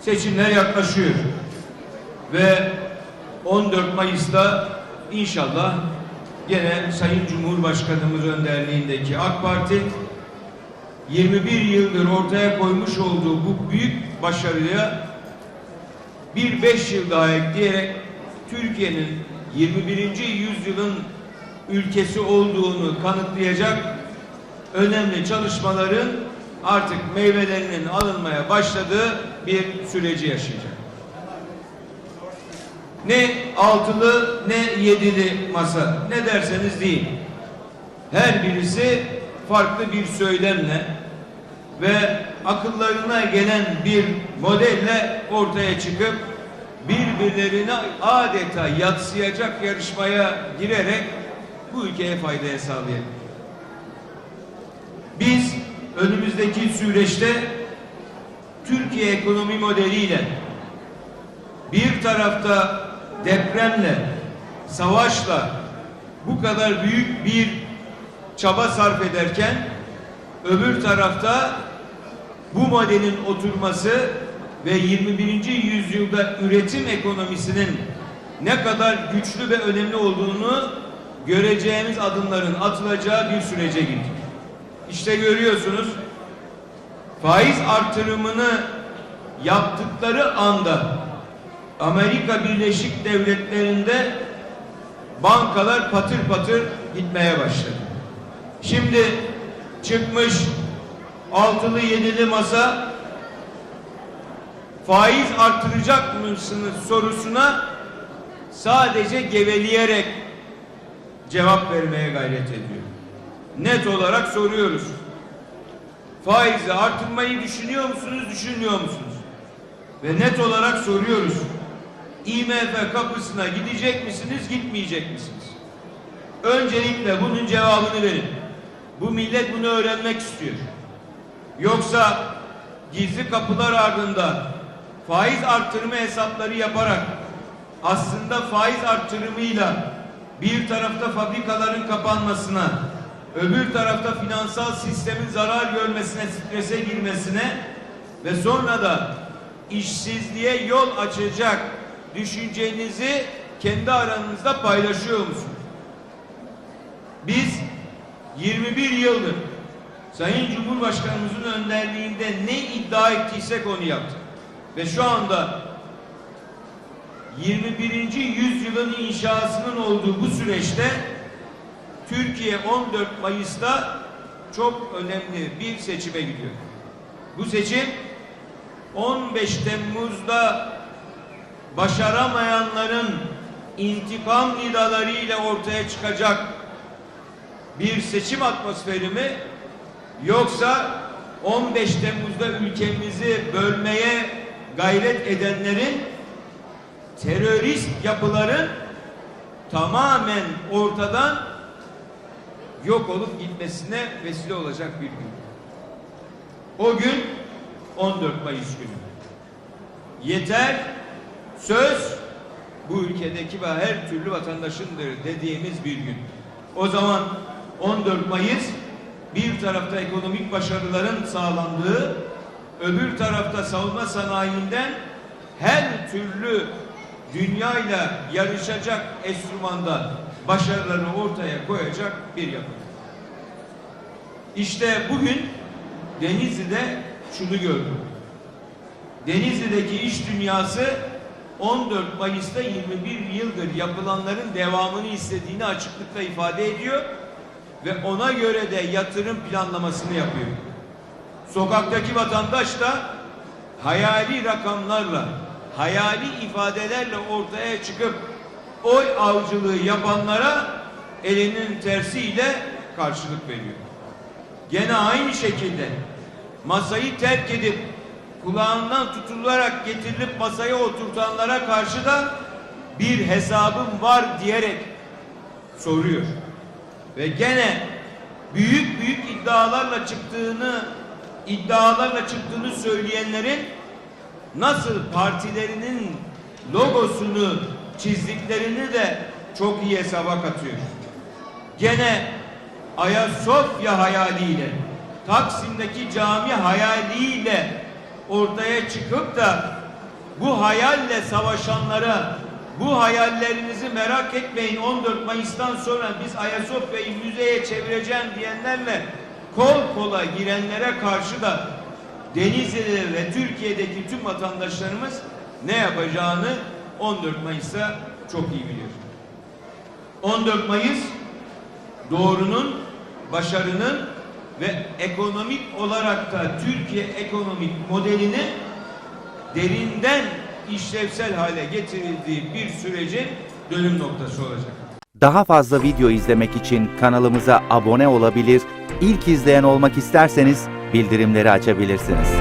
seçimler yaklaşıyor. Ve 14 Mayıs'ta inşallah gene Sayın Cumhurbaşkanımız önderliğindeki AK Parti 21 yıldır ortaya koymuş olduğu bu büyük başarıya bir beş yıl daha ekleyerek Türkiye'nin 21. yüzyılın ülkesi olduğunu kanıtlayacak önemli çalışmaların artık meyvelerinin alınmaya başladığı bir süreci yaşayacak. Ne altılı ne yedili masa ne derseniz deyin. Her birisi farklı bir söylemle ve akıllarına gelen bir modelle ortaya çıkıp birbirlerine adeta yatsıyacak yarışmaya girerek bu ülkeye faydaya sağlayabilir. Biz önümüzdeki süreçte Türkiye ekonomi modeliyle bir tarafta depremle, savaşla bu kadar büyük bir çaba sarf ederken öbür tarafta bu modelin oturması ve 21. yüzyılda üretim ekonomisinin ne kadar güçlü ve önemli olduğunu göreceğimiz adımların atılacağı bir sürece girdik. İşte görüyorsunuz faiz artırımını yaptıkları anda Amerika Birleşik Devletleri'nde bankalar patır patır gitmeye başladı. Şimdi çıkmış altılı yedili masa faiz artıracak mısınız sorusuna sadece geveleyerek cevap vermeye gayret ediyor. Net olarak soruyoruz. Faizi artırmayı düşünüyor musunuz, düşünmüyor musunuz? Ve net olarak soruyoruz. IMF kapısına gidecek misiniz, gitmeyecek misiniz? Öncelikle bunun cevabını verin. Bu millet bunu öğrenmek istiyor. Yoksa gizli kapılar ardında faiz artırma hesapları yaparak aslında faiz artırımıyla bir tarafta fabrikaların kapanmasına, öbür tarafta finansal sistemin zarar görmesine, strese girmesine ve sonra da işsizliğe yol açacak düşüncenizi kendi aranızda paylaşıyor musunuz? Biz 21 yıldır Sayın Cumhurbaşkanımızın önderliğinde ne iddia ettiysek onu yaptık. Ve şu anda 21. yüzyılın inşasının olduğu bu süreçte Türkiye 14 Mayıs'ta çok önemli bir seçime gidiyor. Bu seçim 15 Temmuz'da başaramayanların intikam nidalarıyla ortaya çıkacak bir seçim atmosferi mi yoksa 15 Temmuz'da ülkemizi bölmeye gayret edenlerin terörist yapıların tamamen ortadan yok olup gitmesine vesile olacak bir gün. O gün 14 Mayıs günü. Yeter söz bu ülkedeki ve her türlü vatandaşındır dediğimiz bir gün. O zaman 14 Mayıs bir tarafta ekonomik başarıların sağlandığı, öbür tarafta savunma sanayinden her türlü dünyayla yarışacak enstrümanda başarılarını ortaya koyacak bir yapı. İşte bugün Denizli'de şunu gördüm. Denizli'deki iş dünyası 14 Mayıs'ta 21 yıldır yapılanların devamını istediğini açıklıkla ifade ediyor ve ona göre de yatırım planlamasını yapıyor. Sokaktaki vatandaş da hayali rakamlarla, hayali ifadelerle ortaya çıkıp oy avcılığı yapanlara elinin tersiyle karşılık veriyor. Gene aynı şekilde masayı terk edip kulağından tutularak getirilip masaya oturtanlara karşı da bir hesabım var diyerek soruyor. Ve gene büyük büyük iddialarla çıktığını iddialarla çıktığını söyleyenlerin nasıl partilerinin logosunu çizdiklerini de çok iyi hesaba katıyor. Gene Ayasofya hayaliyle Taksim'deki cami hayaliyle ortaya çıkıp da bu hayalle savaşanlara bu hayallerinizi merak etmeyin 14 Mayıs'tan sonra biz Ayasofya'yı müzeye çevireceğim diyenlerle kol kola girenlere karşı da Denizli'de ve Türkiye'deki tüm vatandaşlarımız ne yapacağını 14 Mayıs'ta çok iyi biliyor. 14 Mayıs doğrunun, başarının ve ekonomik olarak da Türkiye ekonomik modelini derinden işlevsel hale getirildiği bir sürecin dönüm noktası olacak. Daha fazla video izlemek için kanalımıza abone olabilir, ilk izleyen olmak isterseniz bildirimleri açabilirsiniz.